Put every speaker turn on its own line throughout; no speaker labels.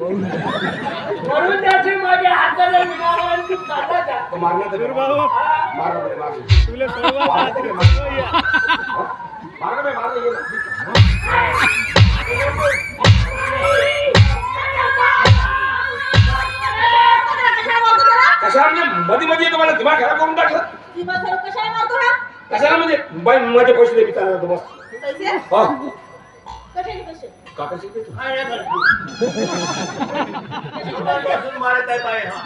म्हणून त्याचे माझ्या हाताला विनावर आणि तू का?
तो मारणार तर मार रे, मार रे. मार रे, मार रे. मार रे, मार रे, ये ना. कशाला मध्ये मला दिमाग खराब करून टाकलं कशाला म्हणजे बाई माझे पैसे दे चालला होतो बस हा
मारत आहे पाय, हा.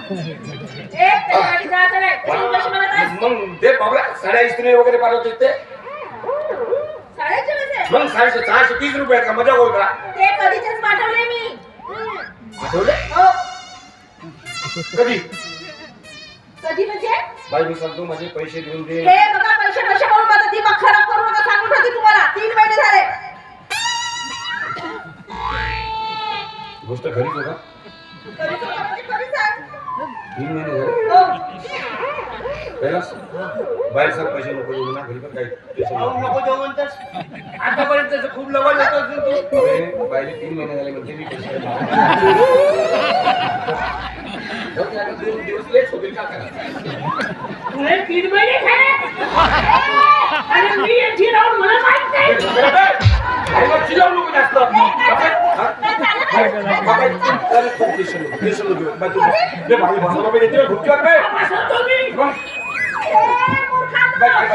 मग ते बाबा साड्या इस्त्री वगैरे पाठवते ते मग सहाशे सहाशे तीस रुपये का? मजा का?
पाठवले
आठवले
हो.
कधी?
कधी म्हणजे?
बाई मी सांगतो माझे पैसे देऊन दे.
हे बघा पैसे माझा दिमाग खराब करू म्हणजे कधी सांग.
तीन महिने झाले? बाहेर सर पैसे नको देऊ ना घरी पण काही
आतापर्यंत खूप लवकर येत असेल तू.
अरे, बाईले तीन महिने झाले म्हणते मी पैसे दिवस लेट होतील का?
तीन महिने झाले? अरे मी यांची राहून मला माहीत नाही.
जास्त. बाबा, हा? बाबा, अरे, खूप टेन्शन नको, टेन्शन नको घेऊ. बाई, तू बस. ले, भाई, भाऊ, बाबा, येते ना, खुर्चीवर बे.
बसवतो मी
मग,
हे मूर्खांनो.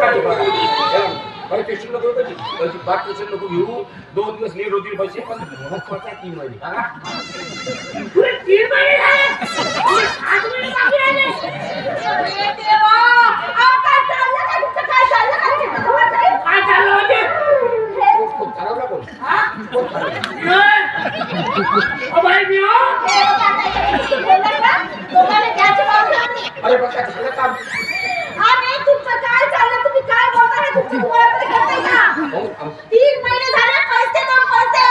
बाई, बाई, काही टेन्शन नको
हे काय
घेऊ.
झालं तुमचं? अरे
तुझी सोय माझी
अरे
बरोबर
काय
घेऊन जा.
चाललंय तुमचा मूर्ख आहात का तुम्ही
बाई.
हे बघा मला काही झालेलं नाही
अरे बसतो
हो, तिथं.
एकदम नको बसायला नको बे, हळूहळू बसायला बे. हळूहळू बसतो तो. हळूहळू. अशी काय ती बाई? हे, बाई, टेन्शन नको घेऊ दोन दिवस लेट होतील पैसे पण महत्त्वाचा तीन महिने हा?
अरे हे?
हा? हो
हे बघा.
अरे पण काय झालं काम
आणि तुमचं काय चाललं तुम्ही काय बोलता हे तुमची तुम्हाला तरी कळतंय का
हो, आम-
तीन महिने झाले पैसे दोन पैसे.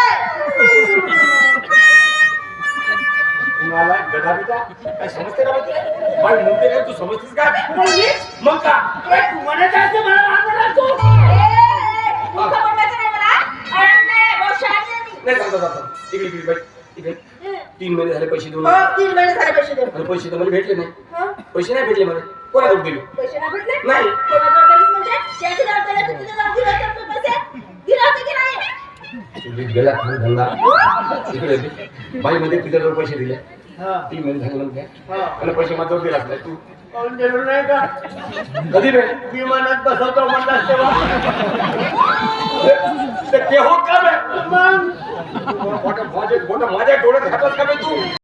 तुम्हाला गदा बिदा काय समजते का माहिती? बाई म्हणते काय? तू समजतेस का? मग
तू म्हणत मला मारणार
नाही मला?
जाता जाता. बाई तीन महिने झाले पैसे देऊन.
हो, तीन महिने झाले पैसे देऊन.
पैसे तर मला भेटले नाही? पैसे नाही भेटले मला. कोणाकडे दिले
पैसे नाही भेटले?
नाही.
म्हणजे? तुझ्या
तुम्ही गेला धंदा इकडे होते. बाई मध्ये तुझ्याजवळ पैसे दिले? तीन महिने झाले म्हणते आणि पैसे दिलाच नाही तू
दिलं नाही का?
कधी नाही?
विमानात बसवतो म्हणलास तेव्हा.
ते- ते होत का बे?
मग
मोठ्या माझ्या डोळ्यात घातलास का तू?